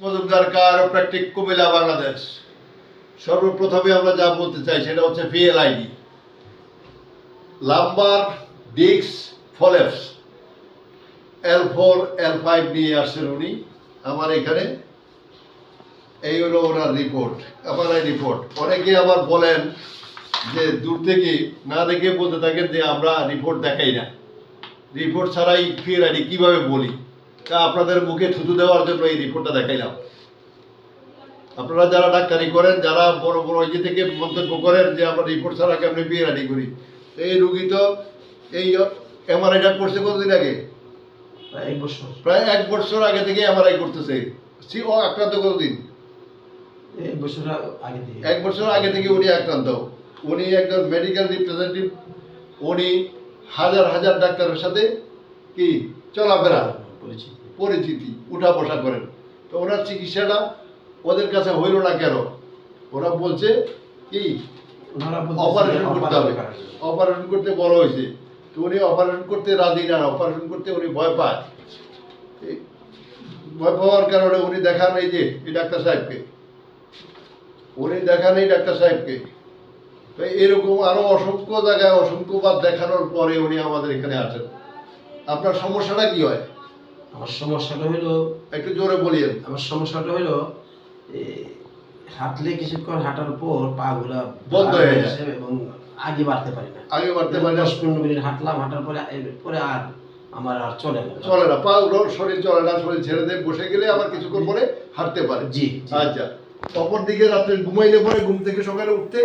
মজুমদার কারোপ্র্যাকটিক কুমিল্লা, বাংলাদেশ। সর্বপ্রথমে আমরা যা বলতে চাই সেটা হচ্ছে ভিএলআইডি লাম্বার ডিক্স ফলেপস। এল ফোর এল ফাইভ নিয়ে আসছেন উনি। আমার এখানে এই হলো ওনার রিপোর্ট আমার এই রিপোর্ট অনেকে আবার বলেন যে দূর থেকে না দেখে বলতে থাকেন যে আমরা রিপোর্ট দেখাই না। রিপোর্ট ছাড়াই ভিএলআইডি কীভাবে বলি? আপনাদের মুখে থুতু দেওয়ার জন্য এই রিপোর্টটা দেখাইলাম। আপনারা যারা ডাক্তারি করেন যারা বড় বড় ইয়ে থেকে মন্তব্য করেন যে আমরা রিপোর্ট ছাড়া কেমনি বিয়ে রেডি করি এই রুগী তো এই এমআরআইটা করছে কতদিন আগে? প্রায় এক বছর। প্রায় এক বছর আগে থেকে এমআরআই করতেছে। সি ও আক্রান্ত কতদিন? এক বছর আগে থেকে। এক বছর আগে থেকে উনি আক্রান্ত। উনি একজন মেডিকেল রিপ্রেজেন্টেটিভ উনি হাজার হাজার ডাক্তারের সাথে কি? চলাফেরা। পরিচিত পরিচিতি উঠা বসা করেন। তো ওনার চিকিৎসাটা ওদের কাছে হইল না কেন? ওরা বলছে কি অপারেশন করতে হবে। অপারেশন করতে বড় হয়েছে। তো উনি অপারেশন করতে রাজি না অপারেশন করতে উনি ভয় পায়। ভয় পাওয়ার কারণে উনি দেখান এই যে এই ডাক্তার সাহেবকে। উনি দেখান এই ডাক্তার সাহেবকে। তো এরকম আরও অসংখ্য জায়গায় অসংখ্যবার দেখানোর পরে উনি আমাদের এখানে আসেন। আপনার সমস্যাটা কি হয়? আমার সমস্যাটা হলো একটু জোরে বলিয়েন। আমার সমস্যাটা হলো হাঁটলে কিছুক্ষণ হাঁটার পর পা গুলা বন্ধ হয়ে যায়। এবং আগে বাড়তে পারি না। আগে বাড়তে পারে না। দশ পনেরো মিনিট হাঁটলাম হাঁটার পরে পরে আর আমার আর চলে না। চলে না। পা শরীর চলে না শরীর ছেড়ে দিয়ে বসে গেলে আবার কিছুক্ষণ পরে হাঁটতে পারে। জি। আচ্ছা অপর দিকে রাত্রে ঘুমাইলে পরে ঘুম থেকে সকালে উঠতে?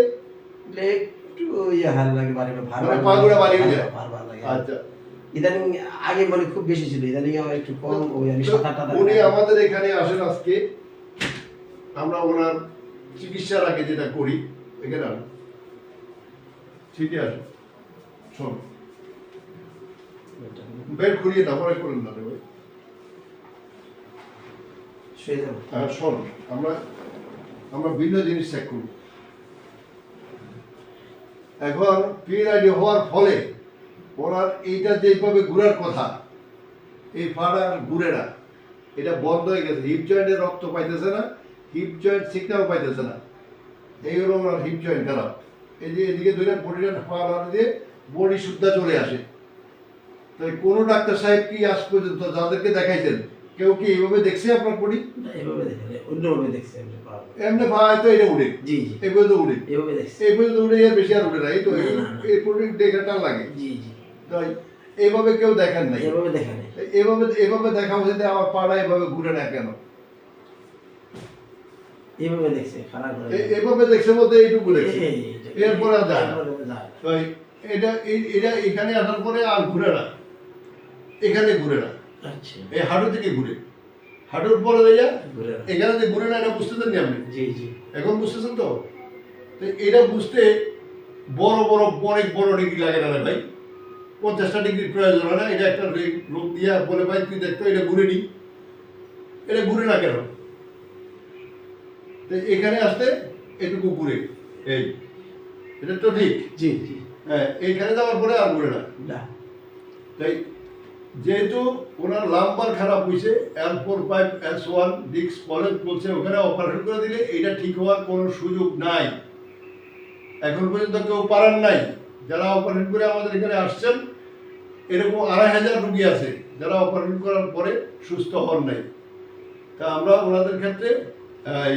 একটু ইয়ে হার লাগে বাড়ি মানে পা গুলা ভারী যায়? ভার ভার লাগে। আচ্ছা। ইদানিং আগে মানে খুব বেশি ছিল ইদানিং আমার একটু কম ওই আমি সাত আট উনি আমাদের এখানে আসেন আজকে। আমরা ওনার চিকিৎসার আগে যেটা করি এখানে আসুন ঠিকই আসুন শোন। বেড খুলিয়ে না পরে করেন না ভাই। যাব শোন আমরা আমরা ভিন্ন জিনিস চেক করি। এখন পিএনআইডি হওয়ার ফলে ওনার এইটা যেভাবে ঘুরার কথা এই ফাড়ার ঘুরে না এটা বন্ধ হয়ে গেছে। হিপ জয়েন্টে রক্ত পাইতেছে না হিপ জয়েন্ট সিগন্যাল পাইতেছে না। এই হলো ওনার হিপ জয়েন্ট খারাপ। এই যে এদিকে ধরে বডিটা ফাড়ার দিয়ে বডি শুদ্ধা চলে আসে। তাই কোনো ডাক্তার সাহেব কি আজ পর্যন্ত যাদেরকে দেখাইছেন কেউ কি এইভাবে দেখছে আপনার বডি? না, এভাবে দেখে অন্যভাবে দেখছি। এমনি ভাই তো এটা উড়ে জি জি। এই পর্যন্ত উড়ে এভাবে দেখছি। এই পর্যন্ত উড়ে আর বেশি আর উড়ে না। এই তো। এই পর্যন্ত দেখাটা লাগে। জি জি। তাই এইভাবে কেউ দেখেন নাই। এভাবে দেখা নেই। এইভাবে এইভাবে দেখা উচিত আমার পাড়া এভাবে ঘুরে না কেন? এভাবে দেখছে খারাপ করে এ- এইভাবে দেখছে বলতে এইটুকু দেখছে। এরপরে যায় এটা এটা এখানে আসার পরে আর ঘুরে না। এখানে ঘুরে না। আচ্ছা। এই হাঁটু থেকে ঘুরে। হাঁটুর পরে ঘুরে এখানে যে ঘুরে না এটা বুঝতেছেন না আপনি? এখন বুঝতেছেন তো? তো এটা বুঝতে বড় বড় অনেক বড় ডিগ্রি লাগে না ভাই। পঞ্চাশটা ডিগ্রির প্রয়োজন হয় না এটা একটা রে- রোগ দিয়া বলে ভাই তুই দেখতো এটা ঘুরে নি। এটা ঘুরে না কেন? তো এখানে আসতে এটুকু ঘুরে এই। এটা তো ঠিক? জি জি। হ্যাঁ এইখানে যাওয়ার পরে আর ঘুরে না। না। তাই যেহেতু ওনার লাম্বার খারাপ হয়েছে L four five S one ডিক্স কলেজ বলছে ওখানে অপারেশন করে দিলে এটা ঠিক হওয়ার কোনো সুযোগ নাই। এখন পর্যন্ত কেউ পারেন নাই। যারা অপারেশন করে আমাদের এখানে আসছেন এরকম আড়াই হাজার রুগী আছে, যারা অপারেশন করার পরে সুস্থ হন নাই। তা আমরা ওনাদের ক্ষেত্রে এই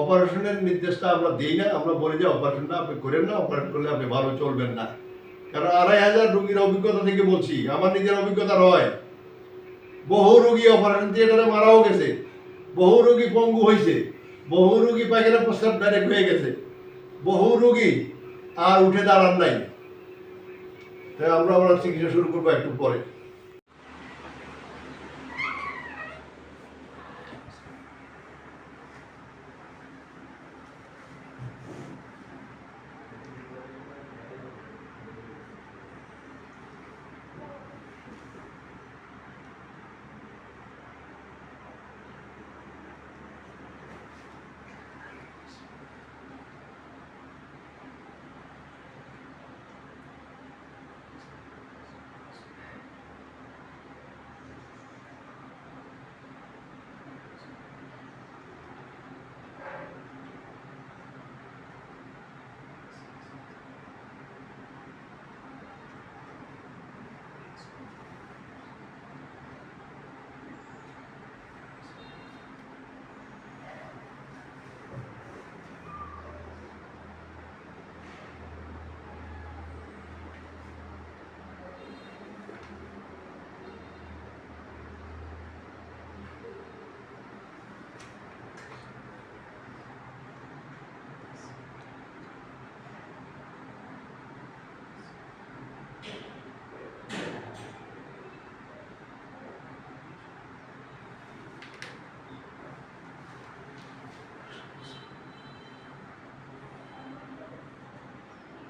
অপারেশনের নির্দেশটা আমরা দিই না, আমরা বলি যে অপারেশনটা আপনি করেন না অপারেশন করলে আপনি ভালো চলবেন না। কারণ আড়াই হাজার রুগীর অভিজ্ঞতা থেকে বলছি, আমার নিজের অভিজ্ঞতা নয়। বহু রুগী অপারেশন থিয়েটারে মারাও গেছে, বহু রুগী পঙ্গু হয়েছে বহু রুগী পায়খানা প্রস্তাব ডাইরেক্ট হয়ে গেছে, বহু রুগী আর উঠে দাঁড়ান নাই। তাই আমরা আমরা চিকিৎসা শুরু করব একটু পরে।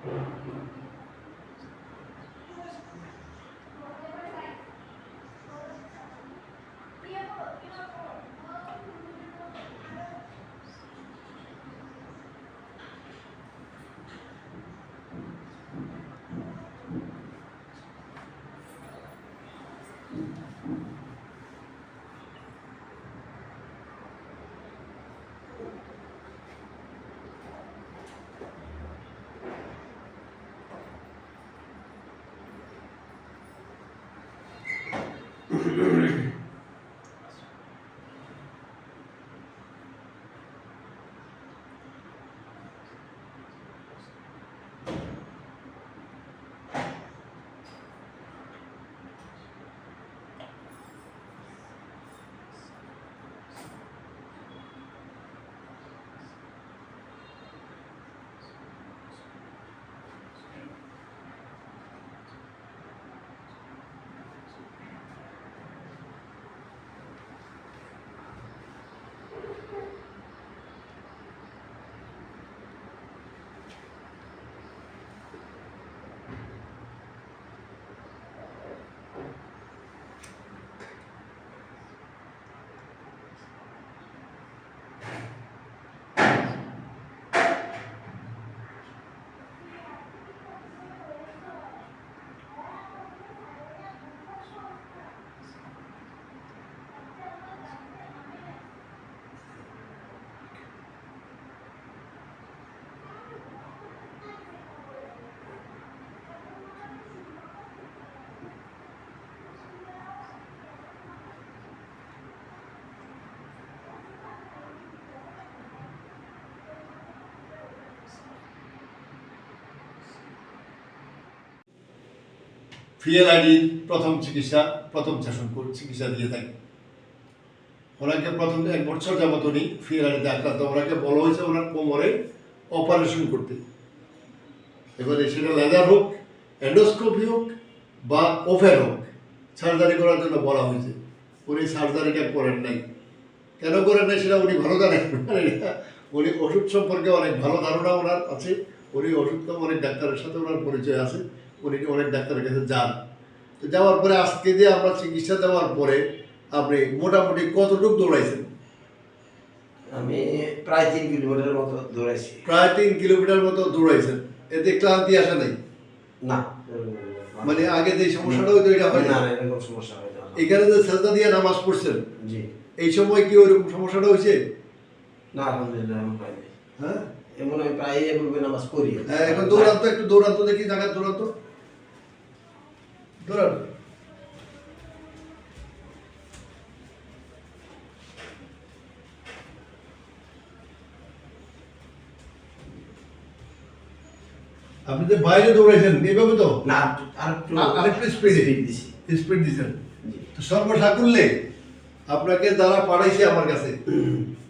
何? Amen. ফিএল আইডি প্রথম চিকিৎসা, প্রথম সেশন চিকিৎসা দিয়ে থাকি। ওনাকে প্রথম এক বছর যাবত উনি আইডিতে আক্রান্ত। ওনাকে বলা হয়েছে ওনার কোমরে অপারেশন করতে। এবারে সেটা লেদার হোক এন্ডোস্কোপি হোক, বা ওফেন হোক সার্জারি করার জন্য বলা হয়েছে। উনি সার্জারিটা করেন নাই। কেন করেন নাই সেটা উনি ভালো জানেন উনি ওষুধ সম্পর্কে অনেক ভালো ধারণা ওনার আছে। উনি ওষুধ অনেক ডাক্তারের সাথে ওনার পরিচয় আছে। উনি অনেক ডাক্তারের কাছে যান? তো যাওয়ার পরে আজকে যে আমরা চিকিৎসা দেওয়ার পরে আপনি মোটামুটি কতটুকু দৌড়াইছেন? আমি প্রায় তিন কিলোমিটারের মতো দৌড়াইছি। প্রায় তিন কিলোমিটার মতো দৌড়াইছেন। এতে ক্লান্তি আসে নাই? না। মানে আগে যে সমস্যাটা হইতো এটা হয় না এরকম সমস্যা হয় না। এখানে যে সেলতা দিয়ে নামাজ পড়ছেন জি। এই সময় কি ওইরকম সমস্যাটা হয়েছে? না আলহামদুলিল্লাহ এমন হয়নি হ্যাঁ? এমন আমি প্রায় এভাবে নামাজ পড়ি। হ্যাঁ, এখন দৌড়ান তো একটু দৌড়ান তো দেখি জায়গা দৌড়ান তো। দৌড়ান আপনি যে বাইরে দৌড়াইছেন এইভাবে তো? না আর একটু স্পিডে দিছি। স্পিড তো সর্বসাকুল্যে আপনাকে যারা পাঠাইছে আমার কাছে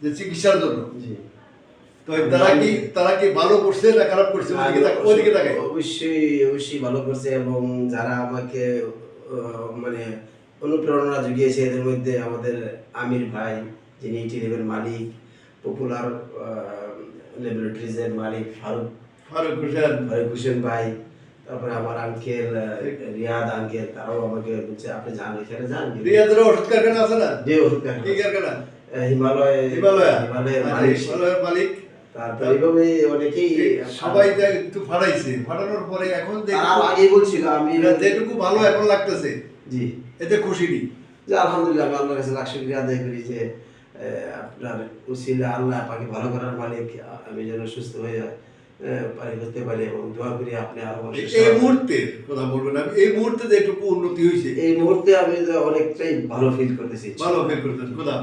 যে চিকিৎসার জন্য তো তারা কি তারা কি ভালো করছে না খারাপ করছে? ওদিকে তাকাই অবশ্যই অবশ্যই ভালো করছে এবং যারা আমাকে মানে অনুপ্রেরণা জুগিয়েছে এদের মধ্যে আমাদের আমির ভাই যিনি টিলেবের মালিক পপুলার ল্যাবরেটরিজের মালিক ফারুক ফারুক হোসেন। ফারুক হোসেন ভাই তারপরে আমার আঙ্কেল রিয়াদ আঙ্কেল তারাও আমাকে বলছে আপনি যান এখানে যান। রিয়াদের ওষুধ কারখানা আছে না? যে ওষুধ কারখানা কি কারখানা? আহ, হিমালয় হিমালয়া। হিমালয়ের মালিক। হিমালয়ের মালিক। তারপরে এইভাবে অনেকেই সবাই একটু ফাটাইছে ফাটানোর পরে এখন তারা বলছিল আমি যেটুকু ভালো এখন লাগতেছে। জি। এতে খুশি নি যে আলহামদুলিল্লাহ আমি আল্লাহর কাছে লাখ শুক্রিয়া আদায় করি যে আপনার উসিলা আল্লাহ পাকে ভালো করার মালিক আমি যেন সুস্থ হয়ে পারি হতে পারি এবং দোয়া করি আপনি আরও এই মুহূর্তে কথা বলবেন আমি এই মুহূর্তে যেটুকু উন্নতি হয়েছে এই মুহূর্তে আমি অনেকটাই ভালো ফিল করতেছি। ভালো ফিল করতেছি খোদা।